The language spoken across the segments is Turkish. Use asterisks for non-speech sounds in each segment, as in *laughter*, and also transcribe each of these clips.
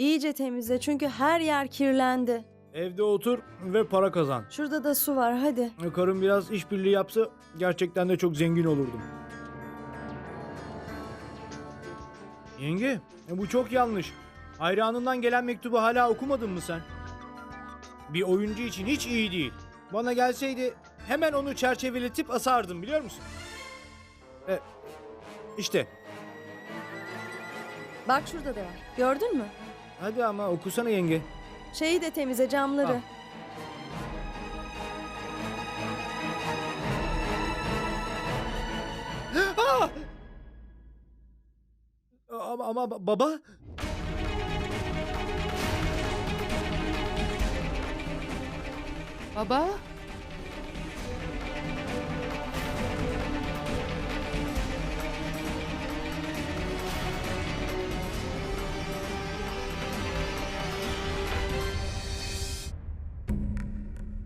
İyice temizle çünkü her yer kirlendi. Evde otur ve para kazan. Şurada da su var hadi. Karım biraz işbirliği yapsa gerçekten de çok zengin olurdum. Yenge, e bu çok yanlış. Hayranından gelen mektubu hala okumadın mı sen? Bir oyuncu için hiç iyi değil. Bana gelseydi hemen onu çerçeveletip asardım biliyor musun? E, işte. Bak şurada da var. Gördün mü? Hadi ama okusana yenge. Şeyi de temizle camları. Al. *gasps* Ama, ama ba- baba... Baba?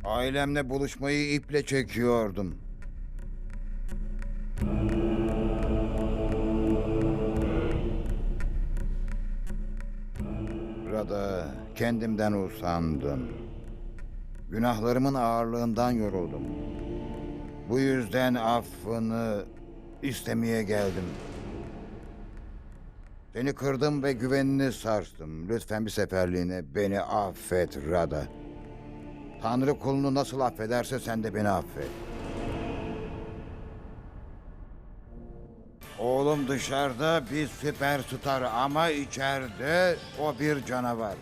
Ailemle buluşmayı iple çekiyordum. Burada kendimden usandım. Günahlarımın ağırlığından yoruldum. Bu yüzden affını istemeye geldim. Seni kırdım ve güvenini sarstım. Lütfen bir seferliğine beni affet Rada. Tanrı kulunu nasıl affederse sen de beni affet. Oğlum dışarıda bir süperstar ama içeride o bir canavar.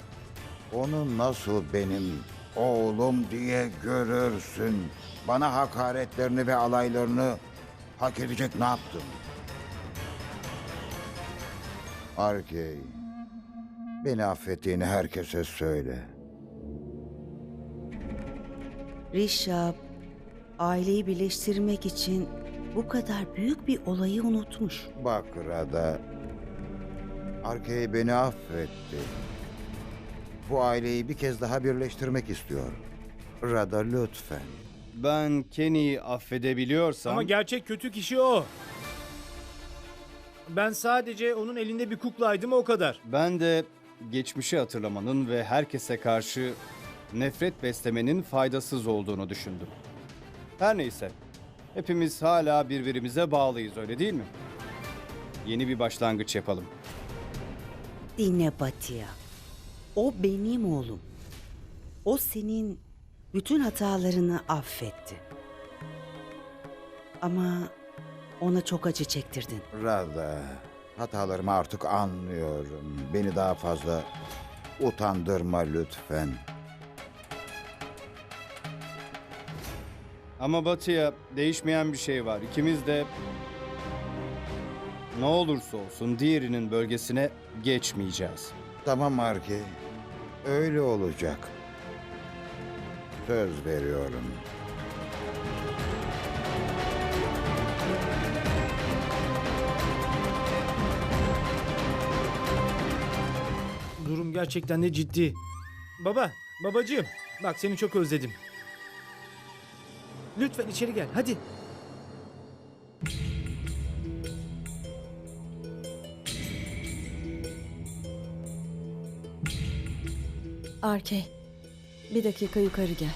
Onu nasıl benim oğlum diye görürsün. Bana hakaretlerini ve alaylarını hak edecek ne yaptım? Arkey, beni affettiğini herkese söyle. Rişap, aileyi birleştirmek için bu kadar büyük bir olayı unutmuş. Bak Rada, Arkey beni affetti. Bu aileyi bir kez daha birleştirmek istiyor. Rada lütfen. Ben Kenny'yi affedebiliyorsam... Ama gerçek kötü kişi o. Ben sadece onun elinde bir kuklaydım o kadar. ben de geçmişi hatırlamanın ve herkese karşı nefret beslemenin faydasız olduğunu düşündüm. Her neyse, hepimiz hala birbirimize bağlıyız öyle değil mi? Yeni bir başlangıç yapalım. Dinle Batıya. O benim oğlum. O senin bütün hatalarını affetti. Ama ona çok acı çektirdin. Rada, hatalarımı artık anlıyorum. Beni daha fazla utandırma lütfen. Ama Batı'ya değişmeyen bir şey var. İkimiz de ne olursa olsun diğerinin bölgesine geçmeyeceğiz. Tamam Arkey, öyle olacak. Söz veriyorum. Durum gerçekten de ciddi. Baba, babacığım. Bak seni çok özledim. Lütfen içeri gel. Hadi. Arkey. Bir dakika yukarı gel.